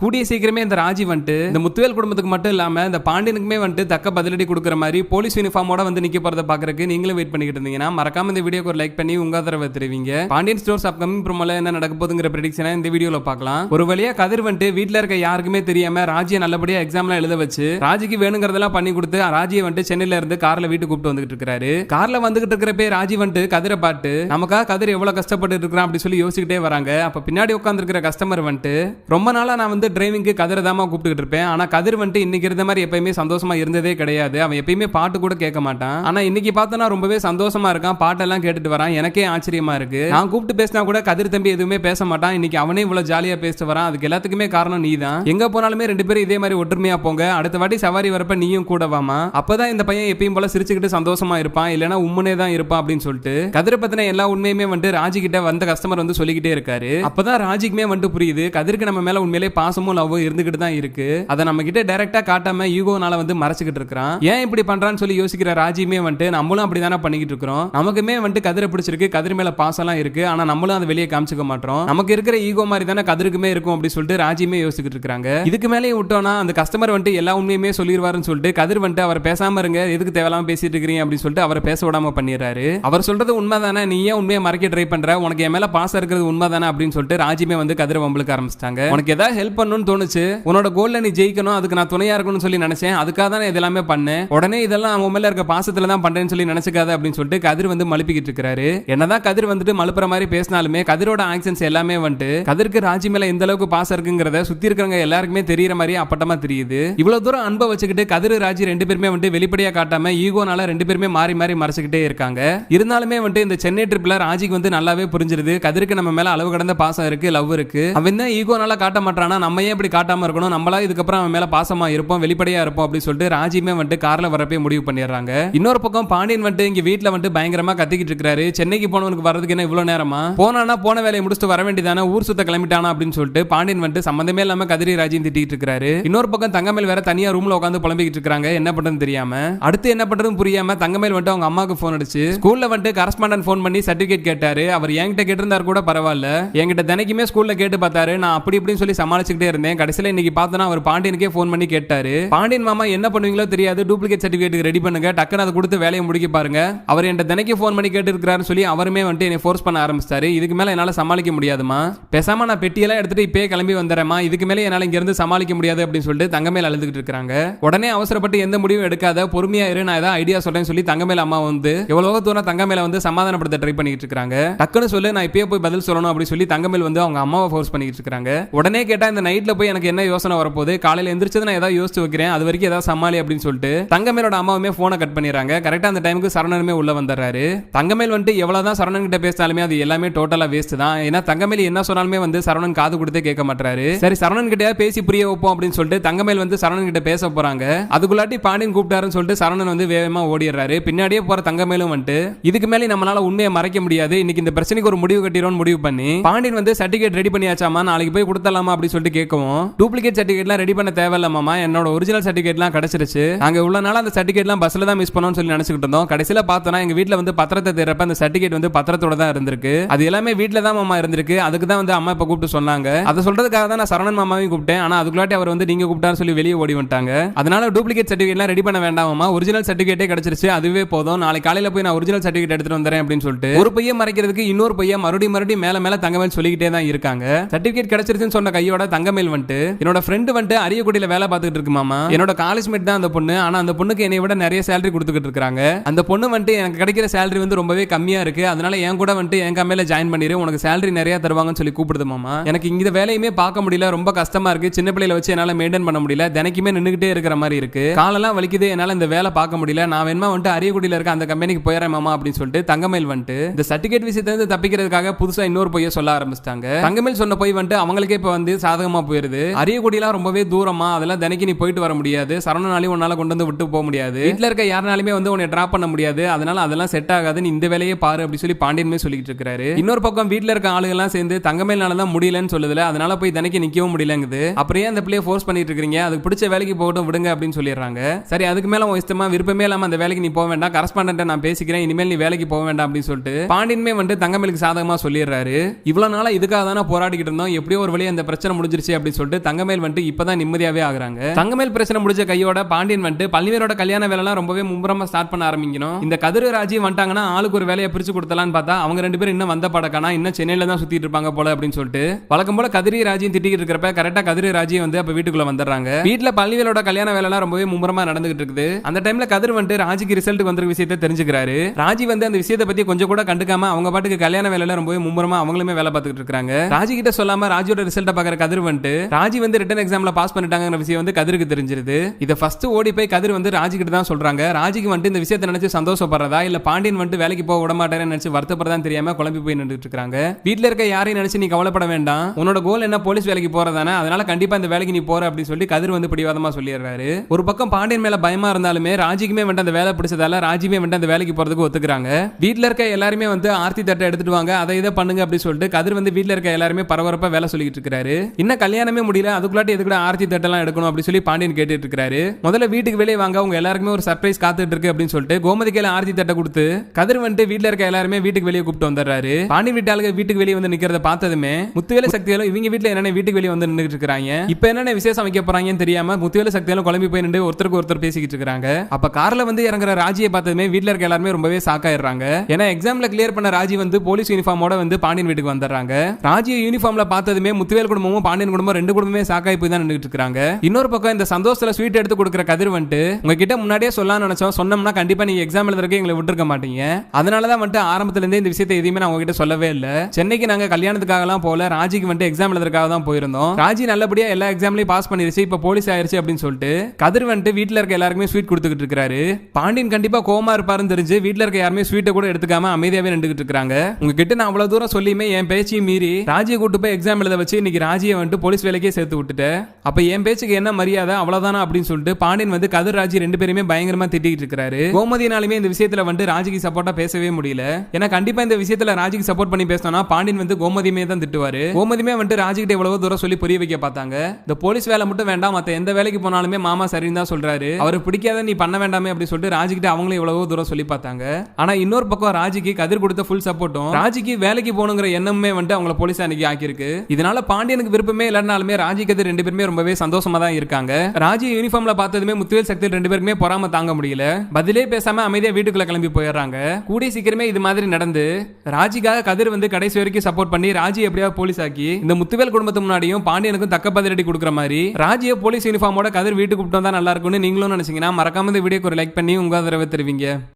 கூடிய சீக்கிரமே இந்த ராஜி வந்துட்டு இந்த முத்துவேல் குடும்பத்துக்கு மட்டும் இல்லாம இந்த பாண்டியனுக்குமே வந்துட்டு தக்க பதிலடி கொடுக்குற மாதிரி போலீஸ் யூனிஃபார்மோட வந்து நிக்க போறத பாக்குறதுக்கு நீங்களும் வெயிட் பண்ணிக்கிட்டு இருந்தீங்கன்னா மறக்காம இந்த வீடியோக்கு ஒரு லைக் பண்ணி உங்க ஆதரவை தெரிவிங்க. பாண்டியன் ஸ்டோர்ஸ் அப்கமிங் ப்ரோமோல என்ன நடக்க போகுதுங்கிற ப்ரெடிக்ஷனை இந்த வீடியோல பார்க்கலாம். ஒரு வழியா கதிர் வந்துட்டு வீட்டில் இருக்க யாருக்குமே தெரியாம ராஜியை நல்லபடியா எக்ஸாம்லாம் எழுத வச்சு ராஜிக்கு வேணுங்கிறதெல்லாம் பண்ணி கொடுத்து ராஜியை வந்துட்டு சென்னையில இருந்து கார்ல வீட்டுக்கு கூப்பிட்டு வந்துகிட்டு இருக்காரு. கார்ல வந்துகிட்டு இருக்கிறப்பே ராஜி வந்துட்டு கதிரை பாட்டு நமக்காக கதிர் எவ்வளவு கஷ்டப்பட்டு இருக்கிறான் அப்படி சொல்லி யோசிக்கிட்டே வராங்க. அப்ப பின்னாடி உட்காந்துருக்கிற கஸ்டமர் வந்துட்டு ரொம்ப நாளா நான் வந்து டிரைவிங்க்கு கதிரை தாமா கூப்பிட்டுக்கிட்டு இருப்பேன். ஆனால் கதிர் வந்துட்டு இன்னைக்கு இருந்த மாதிரி எப்பயுமே சந்தோஷமா இருந்ததே கிடையாது. அவன் எப்பயுமே பாட்டு கூட கேட்க மாட்டான். ஆனா இன்னைக்கு பார்த்தனா ரொம்பவே சந்தோஷமா இருக்கான். பாட்டெல்லாம் கேட்டுட்டு வரான். எனக்கே ஆச்சரியமா இருக்கு. நான் கூப்பிட்டு பேசினா கூட கதிர் தம்பி எதுவுமே பேச மாட்டான். இன்னைக்கு அவனே இவ்வளவு ஜாலியா பேசிட்டு வரான். அதுக்கு எல்லாத்துக்குமே காரணம் நீ தான் எங்க போனாலுமே ரெண்டு பேரும் இதே மாதிரி ஒற்றுமையா போங்க. அடுத்த வாட்டி சவாரி வரப்ப நீயும் கூட வாமா அப்பதான் இந்த பையன் எப்பயும் போல சிரிச்சுக்கிட்டு சந்தோஷமா இருப்பான். இல்லனா உம்முனே தான் இருப்பான் அப்படின்னு சொல்லிட்டு கதிரை பத்தின எல்லா உண்மையுமே வந்துட்டு ராஜி கிட்ட வந்த கஸ்டமர் வந்து சொல்லிக்கிட்டே இருக்காரு. அப்பதான் ராஜிக்குமே வந்துட்டு புரியுது. கதிருக்கு நம்ம மேல உண்மையிலே பாசமும் லவ்வும் இருந்துகிட்டு தான் இருக்கு. அதை நம்ம கிட்ட டைரக்டா காட்டாம ஈகோனால வந்து மறைச்சிக்கிட்டு இருக்கிறான். ஏன் இப்படி பண்றான்னு சொல்லி யோசிக்கிற ராஜியுமே வந்துட்டு நம்மளும் அப்படி தானே பண்ணிக்கிட்டு இருக்கிறோம். நமக்குமே வந்துட்டு கதிரை பிடிச்சிருக்கு கதிர் மேல பாசம்லாம் இருக்கு. ஆனா நம்மளும் அதை வெளியே காமிச்சுக்க மாட்டோம். நமக்கு இருக்கிற ஈகோ மாதிரி தானே கதிருக்குமே இருக்கும் அப்படி சொல்லிட்டு ராஜியுமே யோசிச்சுட்டு இருக்காங்க இதுக்கு மேலே விட்டோம்னா அந்த கஸ்டமர் வந்துட்டு எல்லா உண்மையுமே சொல்லிடுவாருன்னு சொல்லிட்டு கதிர் வந்துட்டு அவர் பேசாம இருங்க எதுக்கு தேவையில்லாம பேசிட்டு இருக்கிறீங்க அப்படின்னு சொல்லிட்டு அவரை பேச விடாம பண்ணிடுறாரு. அவர் சொல்றது உண்மைதானே? நீ ஏன் உண்மையை மறைக்க ட்ரை பண்ற? உனக்கு என் மேல பாசம் இருக்கிறது உண்மைதானே அப்படின்னு சொல்லிட்டு ராஜியுமே வந்து கதிரை வம்பளுக்கு ஆரம்பிச்சிட்டாங்க. உனக்கு ஏதாவது ஹெல்ப் பண்ணணும்னு தோணுச்சு. உன்னோட கோல்ல நீ ஜெயிக்கணும் அதுக்கு நான் துணையா இருக்கணும்னு சொல்லி நினைச்சேன். அதுக்காக தான் இது இதெல்லாமே பண்ணேன் உடனே இதெல்லாம் அவன் மேல இருக்க பாசத்துல தான் பண்றேன்னு சொல்லி நினைச்சுக்காத அப்படின்னு சொல்லிட்டு கதிர் வந்து மழுப்பிக்கிட்டு இருக்காரு என்னதான் கதிர் வந்துட்டு மழுப்புற மாதிரி பேசினாலுமே கதிரோட ஆக்சன்ஸ் எல்லாமே வந்துட்டு கதிருக்கு ராஜி மேல எந்த அளவுக்கு பாசம் இருக்குங்கிறத சுத்தி இருக்கிறவங்க எல்லாருக்குமே தெரியற மாதிரி அப்பட்டமா தெரியுது. இவ்வளவு தூரம் அன்பை வச்சுக்கிட்டு கதிர் ராஜி ரெண்டு பேருமே வந்துட்டு வெளிப்படையா காட்டாம ஈகோனால ரெண்டு பேருமே மாறி மாறி மறைச்சுக்கிட்டே இருக்காங்க. இருந்தாலுமே வந்துட்டு இந்த சென்னை ட்ரிப்ல ராஜிக்கு வந்து நல்லாவே புரிஞ்சிருது. கதிருக்கு நம்ம மேல அளவு கடந்த பாசம் இருக்கு லவ் இருக்கு. அவன் தான் ஈகோனால காட்ட மாட்டானா? நம்ம ஏன் இப்படி காட்டாம இருக்கணும். நம்மளா இதுக்கப்புறம் அவன் மேல பாசமா இருப்போம் வெளிப்படையா இருப்போம் அப்படின்னு சொல்லிட்டு ராஜீமே வந்துட்டு கார்ல வரப்பே முடிவு பண்ணிடுறாங்க. இன்னொரு பக்கம் பாண்டியன் வந்துட்டு இங்க வீட்ல வந்துட்டு பயங்கரமா கத்திக்கிட்டு இருக்காரு சென்னைக்கு போனவனுக்கு வரதுக்கு என்ன இவ்வளவு நேரமா? போனானா போன வேலையை முடிச்சுட்டு வர வேண்டியதானே? ஊர் சுத்த கிளம்பிட்டானா அப்படின்னு சொல்லிட்டு பாண்டியன் வந்துட்டு சம்பந்தமே இல்லாமல் கதிரி ராஜியும் திட்டிட்டு இருக்காரு இன்னொரு பக்கம் தங்கமேல் வேற தனியா ரூம்ல உட்காந்து புலம்பிக்கிட்டு இருக்காங்க என்ன பண்ணுறதுன்னு தெரியாம. அடுத்து என்ன பண்ணுறதுன்னு புரியாம தங்கமேல் வந்துட்டு அவங்க அம்மாவுக்கு போன் அடிச்சு ஸ்கூலில் வந்துட்டு கரஸ்பாண்டன்ட் ஃபோன் பண்ணி சர்டிபிகேட் கேட்டாரு. அவர் என்கிட்ட கேட்டிருந்தார் கூட பரவாயில்ல. என்கிட்ட தினைக்குமே ஸ்கூலில் கேட்டு பார்த்தாரு. நான் அப்படி இப்படின்னு சொல்லி சமாளிச்சுக்கிட்டே இருந்தேன். கடைசியில் இன்னைக்கு பார்த்தனா அவர் பாண்டியனுக்கே ஃபோன் பண்ணி கேட்டாரு. பாண்டியன் மாமா என்ன பண்ணுவீங்களோ தெரியாது. டூப்ளிகேட் சர்டிபிகேட் ரெடி பண்ணுங்க. டக்குன்னு அதை கொடுத்து வேலையை முடிக்க பாருங்க. அவர் என்கிட்ட தினைக்கு ஃபோன் பண்ணி கேட்டு சொல்லி அவருமே வந்துட்டு என்னை ஃபோர்ஸ் பண்ண ஆரம்பிச்சாரு இதுக்கு மேல என்னால சமாளிக்க முடியாதுமா பேசாம நான் பெட்டியெல்லாம் எடுத்துட்டு இப்பயே கிளம்பி வந்துடுறேமா இதுக்கு மேலே என்னால இங்க இருந்து சமாளிக்க முடியாது அப்படின்னு சொல்லிட்டு தங்கமேல் அழுதுகிட்டு இருக்காங்க. உடனே அவசரப்பட்டு எந்த முடிவும் எடுக்காத பொறுமையா இரு நான் ஏதாவது ஐடியா சொல்றேன்னு சொல்லி தங்கமேல அம்மா வந்து எவ்வளவு தூரம் தங்கமேல வந்து சமாதானப்படுத்த ட்ரை பண்ணிட்டு இருக்காங்க. டக்குன்னு சொல்லு நான் இப்பயே போய் பதில் சொல்லணும் அப்படின்னு சொல்லி தங்கமேல் வந்து அவங்க அம்மாவை ஃபோர்ஸ் பண்ணிட்டு இருக்காங்க. உடனே கேட்டா இந்த நைட்ல போய் எனக்கு என்ன யோசனை வரப்போகுது? காலையில எந்திரிச்சது நான் ஏதாவது யோசிச்சு வைக்கிறேன். அது வரைக்கும் ஏதாவது சமாளி அப்படின்னு சொல்லிட்டு தங்கமேலோட அம்மாவுமே போனை கட் பண்ணிடுறாங்க. கரெக்டா அந்த டைமுக்கு சரணனுமே உள்ள வந்துடுறாரு. தங்கமேல் வந்துட்டு எவ்வளவுதான் சரணன் கிட்ட பேசினாலுமே அது எல்லாமே டோட்டலா வேஸ்ட் தான். ஏன்னா தங்கமேல் என்ன சொன்னாலுமே வந்து சரணன் காது கொடுத்தே கேட்க மாட்டாரு சரி சரணன் கிட்ட பேசி புரிய வைப்போம் அப்படின்னு சொல்லிட்டு தங்கமேல் வந்து சரணன் கிட்ட பேச போறாங்க. அதுக்குள்ளாட்டி பாண்டியன் கூப்பிட்டாருன்னு சொல்லிட்டு சரணன் வந்து வேகமா ஓடிடுறாரு. பின்னாடியே போற தங்கமேலும் வந்துட்டு இதுக்கு மேலே நம்மளால உண்மையை மறைக்க முடியாது. இன்னைக்கு இந்த பிரச்சனைக்கு ஒரு முடிவு கட்டிடும்னு முடிவு பண்ணி பாண்டியன் வந்து சர்டிஃபிகேட் ரெடி பண்ணியாச்சாமா நாளைக்கு போய் கொடுத்தலாமா அப்படின்னு சொல்லிட்டு கேட்கவும் டூப்ளிகேட் சர்டிஃபிகேட்லாம் ரெடி பண்ண தேவையில்லாமா என்னோட ஒரிஜினல் சர்டிஃபிகேட்லாம் கிடைச்சிருச்சு. அங்கே உள்ள நாள் அந்த சர்டிஃபிகேட்லாம் பஸ்ல தான் மிஸ் பண்ணோம்னு சொல்லி நினச்சிக்கிட்டு இருந்தோம். கடைசியில் பார்த்தோம்னா எங்கள் வீட்டில் வந்து பத்திரத்தை தேர்றப்ப அந்த சர்டிஃபிகேட் வந்து பத்திரத்தோட தான் இருந்திருக்கு. அது எல்லாமே வீட்டில் தான் மாமா இருந்திருக்கு. அதுக்கு தான் வந்து அம்மா இப்போ கூப்பிட்டு சொன்னாங்க. அதை சொல்றதுக்காக தான் நான் சரணன் மாமாவையும் கூப்பிட்டேன். ஆனால் அதுக்குள்ளாட்டி அவர் வந்து நீங்கள் கூப்பிட்டாரு சொல்லி வெளியே ஓடி வந்துட்டாங்க. அதனால டூப்ளிகேட் சர்டிஃபிகேட்லாம் ரெடி பண்ண வேண்டாமா ஒரிஜினல் சர்டிஃபிகேட்டே கிடைச்சிருச்சு. அதுவே போதும். நாளைக்கு காலையில் போய் நான் ஒரிஜினல் சர்டிஃபிகேட் எடுத்துட்டு வந்துறேன் அப்படின்னு சொல்லிட்டு ஒரு பையன் மறைக்கிறதுக்கு இன்னொரு பையன் மறுபடியும் மறுபடியும் மேலே மேலே தங்கவேன்னு சொல்லிக்கிட்டே தான் இருக்காங்க. சர்டிஃபிகேட் கிடைச்சிருச்சுன்னு சொன்ன கையோட தங்கமேல் வந்துட்டு என்னோட ஃப்ரெண்டு வந்துட்டு அரியக்குடியில வேலை பார்த்துட்டு இருக்கு மாமா. என்னோட காலேஜ் மேட் தான் அந்த பொண்ணு. ஆனா அந்த பொண்ணுக்கு என்னை விட நிறைய சேலரி கொடுத்துக்கிட்டு இருக்காங்க. அந்த பொண்ணு வந்துட்டு எனக்கு கிடைக்கிற சேலரி வந்து ரொம்பவே கம்மியா இருக்கு. அதனால என் கூட வந்துட்டு என் கம்மியில ஜாயின் பண்ணிரு. உனக்கு சேலரி நிறைய தருவாங்கன்னு சொல்லி கூப்பிடுது மாமா. எனக்கு இந்த வேலையுமே பார்க்க முடியல. ரொம்ப கஷ்டமா இருக்கு. சின்ன பிள்ளையில வச்சு என்னால மெயின்டைன் பண்ண முடியல. தினைக்குமே நின்றுகிட்டே இருக்கிற மாதிரி இருக்கு. காலெல்லாம் வலிக்குது. என்னால இந்த வேலை பார்க்க முடியல. நான் வேணுமா வந்துட்டு அரியக்குடியில இருக்க அந்த கம்பெனிக்கு போயிடுறேன் மாமா அப்படின்னு சொல்லிட்டு தங்கமேல் வந்துட்டு இந்த சர்டிஃபிகேட் விஷயத்தை தப்பிக்கிறதுக்காக புதுசா இன்னொரு பொய்ய சொல்ல ஆரம்பிச்சிட்டாங்க. தங்கமேல் சொன்ன பொய் வந்துட்டு அவங்களுக்கே இப்ப வந்து சாதகமா போயிருது. அரியக்குடிலாம் ரொம்பவே தூரமா அதெல்லாம் தினைக்கு நீ போயிட்டு வர முடியாது. சரவணனாலையும் உன்னால கொண்டு வந்து விட்டு போக முடியாது. வீட்டுல இருக்க யாருனாலுமே வந்து உன்னை டிராப் பண்ண முடியாது. அதனால அதெல்லாம் செட் ஆகாது. நீ இந்த வேலையே பாரு அப்படி சொல்லி பாண்டியன்மே சொல்லிட்டு இருக்காரு. இன்னொரு பக்கம் வீட்டுல இருக்க ஆளுகள்லாம் சேர்ந்து தங்கமேல்னால தான் முடியலன்னு சொல்லுதுல அதனால போய் தினைக்கு நிக்கவும் முடியலங்குது. அப்படியே அந்த பிள்ளைய ஃபோர்ஸ் பண்ணிட்டு இருக்கீங்க? அதுக்கு பிடிச்ச வேலைக்கு போகட்டும் விடுங்க அப்படின்னு சொல்லிடுறாங்க. சரி அதுக்கு மேல உன் இஷ்டமா விருப்பமே இல்லாம அந்த வேலைக்கு நீ போக வேண்டாம். கரஸ்பாண்டன்ட் நான் பேசிக்கிறேன். இனிமேல் நீ வேலைக்கு போக வேண்டாம் அப்படின்னு சொல்லிட்டு பாண்டியன்மே வந்து தங்கமேலுக்கு சாதகமா சொல்லிடுறாரு. இவ்வளவு நாளா இதுக்காக தானே போராடிக்கிட்டு இருந்தோம். எப்படியோ ஒரு வழியா அந்த பிரச்சனை முடிஞ்சிருச்சு. முடிஞ்சிருச்சு அப்படின்னு சொல்லிட்டு தங்கமேல் வந்துட்டு இப்பதான் நிம்மதியாவே ஆகுறாங்க. தங்கமேல் பிரச்சனை முடிஞ்ச கையோட பாண்டியன் வந்துட்டு பள்ளிவேலோட கல்யாண வேலைலாம் ரொம்பவே மும்முரமா ஸ்டார்ட் பண்ண ஆரம்பிக்கணும். இந்த கதிர் ராஜி வந்துட்டாங்கன்னா ஆளுக்கு ஒரு வேலையை பிரிச்சு கொடுத்தலாம்னு பார்த்தா அவங்க ரெண்டு பேரும் இன்னும் வந்த படக்கானா இன்னும் சென்னையில தான் சுத்திட்டு இருப்பாங்க போல அப்படின்னு சொல்லிட்டு. வழக்கம் போல கதிரி ராஜியும் திட்டிக்கிட்டு இருக்கிறப்ப கரெக்டா கதிரி ராஜி வந்து அப்ப வீட்டுக்குள்ள வந்துடுறாங்க. வீட்டுல பள்ளிவேலோட கல்யாண வேலைலாம் ரொம்பவே மும்பரமா நடந்துகிட்டு இருக்குது. அந்த டைம்ல கதிர் வந்துட்டு ராஜிக்கு ரிசல்ட் வந்த விஷயத்தை தெரிஞ்சுக்கிறாரு. ராஜி வந்து அந்த விஷயத்தை பத்தி கொஞ்சம் கூட கண்டுக்காம அவங்க பாட்டுக்கு கல்யாண வேலையில ரொம்பவே மும்முரமா அவங்களுமே வேலை பார்த்துட்டு இருக்காங்க ராஜி கிட்ட சொல்லாம ராஜியோட ரிசல்ட்டை பாக்குற கதிர் பண்ணிட்டு ராஜி வந்து ரிட்டன் எக்ஸாம்ல பாஸ் பண்ணிட்டாங்கிற விஷயம் வந்து கதிருக்கு தெரிஞ்சிருது. இதை ஃபர்ஸ்ட் ஓடி போய் கதிர் வந்து ராஜி கிட்ட தான் சொல்றாங்க. ராஜிக்கு வந்துட்டு இந்த விஷயத்தை நினைச்சு சந்தோஷப்படுறதா? இல்ல பாண்டியன் வந்துட்டு வேலைக்கு போக விட மாட்டேன்னு நினைச்சு வருத்தப்படுறதா தெரியாம குழம்பி போய் நின்றுட்டு இருக்காங்க வீட்டுல இருக்க யாரையும் நினைச்சு நீ கவலைப்பட வேண்டாம். உன்னோட கோல் என்ன? போலீஸ் வேலைக்கு போறதானே? அதனால கண்டிப்பா இந்த வேலைக்கு நீ போற அப்படின்னு சொல்லி கதிர் வந்து பிடிவாதமா சொல்லிடுறாரு. ஒரு பக்கம் பாண்டியன் மேல பயமா இருந்தாலுமே ராஜிக்குமே வந்து அந்த வேலை பிடிச்சதால ராஜிமே வந்து அந்த வேலைக்கு போறதுக்கு ஒத்துக்கிறாங்க. வீட்ல இருக்க எல்லாருமே வந்து ஆர்த்தி தட்டை எடுத்துட்டு வாங்க அதை இதை பண்ணுங்க அப்படின்னு சொல்லிட்டு கதிர் வந்து வீட்ல இருக்க எல்லாருமே பரபரப்பா வேலை சொல்லிட்டு இருக்காரு. இன்னும் கல்யாணமே முடியல அதுக்குள்ளாட்டி எதுக்கூட ஆர்த்தி தட்டெல்லாம் எடுக்கணும் அப்படின்னு சொல்லி பாண்டியன் கேட்டுட்டு இருக்காரு முதல்ல வீட்டுக்கு வெளியே வாங்க அவங்க எல்லாருக்குமே ஒரு சர்ப்ரைஸ் காத்துட்டு இருக்கு அப்படின்னு சொல்லிட்டு கோமதி கையில ஆர்த்தி தட்டை கொடுத்து கதிர் வந்துட்டு வீட்ல இருக்க எல்லாருமே வீட்டுக்கு வெளியே கூப்பிட்டு வந்துடுறாரு. பாண்டியன் வீட்டாளுங்க வீட்டுக்கு வெளியே வந்து நிக்கிறத பார்த்ததுமே முத்துவேல சக்தியாலும் இவங்க வீட்டுல என்னென்ன வீட்டுக்கு வெளியே வந்து நின்றுட்டு இருக்காங்க இப்ப என்னென்ன விசேஷம் வைக்க போறாங்கன்னு தெரியாம முத்துவேல சக்தியாலும் குழம்பி போய் நின்று ஒருத்தருக்கு ஒருத்தர் பேசிக்கிட்டு இருக்காங்க அப்ப கார்ல வந்து இறங்குற ராஜியை பார்த்ததுமே வீட்டுல இருக்க எல்லாருமே ரொம்பவே சாக்காயிடுறாங்க ஏன்னா எக்ஸாம்ல கிளியர் பண்ண ராஜி வந்து போலீஸ் யூனிஃபார்மோட வந்து பாண்டியன் வீட்டுக்கு வந்துடுறாங்க. ராஜியை யூனிஃபார்ம்ல பார்த்ததுமே முத்துவேல் குடும்பமும் பாண்டியன் குடும்பம் ரெண்டு குடும்பமே சாக்காய் போய் தான் நின்றுட்டு இருக்காங்க இன்னொரு பக்கம் இந்த சந்தோஷத்துல ஸ்வீட் எடுத்து கொடுக்குற கதிர் வந்துட்டு உங்ககிட்ட முன்னாடியே சொல்லலாம் நினைச்சோம். சொன்னோம்னா கண்டிப்பா நீங்க எக்ஸாம் எழுதுறதுக்கு எங்களை விட்டுருக்க மாட்டீங்க. அதனாலதான் வந்துட்டு ஆரம்பத்துல இருந்தே இந்த விஷயத்தை எதுவுமே நான் உங்ககிட்ட சொல்லவே இல்ல. சென்னைக்கு நாங்க கல்யாணத்துக்காகலாம் போல ராஜிக்கு வந்துட்டு எக்ஸாம் எழுதுறதுக்காக தான் போயிருந்தோம். ராஜி நல்லபடியா எல்லா எக்ஸாம்லயும் பாஸ் பண்ணிருச்சு இப்ப போலீஸ் ஆயிருச்சு அப்படின்னு சொல்லிட்டு கதிர் வந்துட்டு வீட்டில் இருக்க எல்லாருக்குமே ஸ்வீட் கொடுத்துக்கிட்டு இருக்காரு பாண்டியன் கண்டிப்பா கோமா இருப்பாருன்னு தெரிஞ்சு வீட்டில் இருக்க யாருமே ஸ்வீட்டை கூட எடுத்துக்காம அமைதியாவே நின்றுட்டு இருக்காங்க உங்ககிட்ட நான் அவ்வளவு தூரம் சொல்லியுமே என் பேச்சையும் மீறி ராஜியை கூட்டு போய் எக்ஸாம் எழுத வச்சு இன்னைக்கு ராஜியை வந்துட்டு போலீஸ் வேலைக்கே சேர்த்து விட்டுட்டேன் அப்ப என் பேச்சுக்கு என்ன மரியாதை? அவ்வளவுதானா அப்படின்னு சொல்லிட்டு பாண்டியன் வந்து கதிர் ராஜி ரெண்டு பேருமே பயங்கரமா திட்டிகிட்டு இருக்காரு கோமதினாலுமே இந்த விஷயத்துல வந்து ராஜிக்கு சப்போர்ட்டா பேசவே முடியல. ஏன்னா கண்டிப்பா இந்த விஷயத்துல ராஜிக்கு சப்போர்ட் பண்ணி பேசினா பாண்டியன் வந்து கோமதியுமே தான் திட்டுவாரு. கோமதியுமே வந்துட்டு ராஜிக்கிட்ட எவ்வளவு தூரம் சொல்லி புரிய வைக்க பார்த்தாங்க. இந்த போலீஸ் வேலை மட்டும் வேண்டாம் மத்த எந்த வேலைக்கு போனாலுமே மாமா சரின்னு தான் சொல்றாரு. அவர் பிடிக்காத நீ பண்ண வேண்டாமே அப்படின்னு சொல்லிட்டு ராஜிக்கிட்ட அவங்களும் எவ்வளவோ தூரம் சொல்லி பார்த்தாங்க. ஆனா இன்னொரு பக்கம் ராஜிக்கு கதிர் கொடுத்த ஃபுல் சப்போர்ட்டும் ராஜிக்கு வேலைக்கு போகணுங்கிற எண்ணமே வந்துட்டு அவங்கள போலீஸ் அன்னைக்கு ஆக்கியிருக்கு. இதனால பாண்டியனுக்கு விருப்பமே இல்லைனாலுமே ராஜி கதிர் ரெண்டு பேருமே ரொம்பவே சந்தோஷமா தான் இருக்காங்க. ராஜி யூனிஃபார்ம்ல பார்த்ததுமே முத்துவேல் சக்தி ரெண்டு பேருக்குமே பொறாம தாங்க முடியல. பதிலே பேசாம அமைதியா வீட்டுக்குள்ள கிளம்பி போயிடுறாங்க. கூடிய சீக்கிரமே இது மாதிரி நடந்து ராஜிக்காக கதிர் வந்து கடைசி வரைக்கும் சப்போர்ட் பண்ணி ராஜி எப்படியா போலீஸ் ஆக்கி இந்த முத்துவேல் குடும்பத்து முன்னாடியும் பாண்டியனுக்கும் தக்க பதிலடி கொடுக்குற மாதிரி ராஜியை போலீஸ் யூனிஃபார்மோட கதிர் வீட்டுக்கு கூப்பிட்டு வந்தா நல்லா இருக்கும்னு நீங்களும் நினைச்சீங்கன்னா மறக்காம இந்த வீடியோக்கு ஒரு லைக் பண்ணி உங்க ஆதரவை தெரிவிங்க.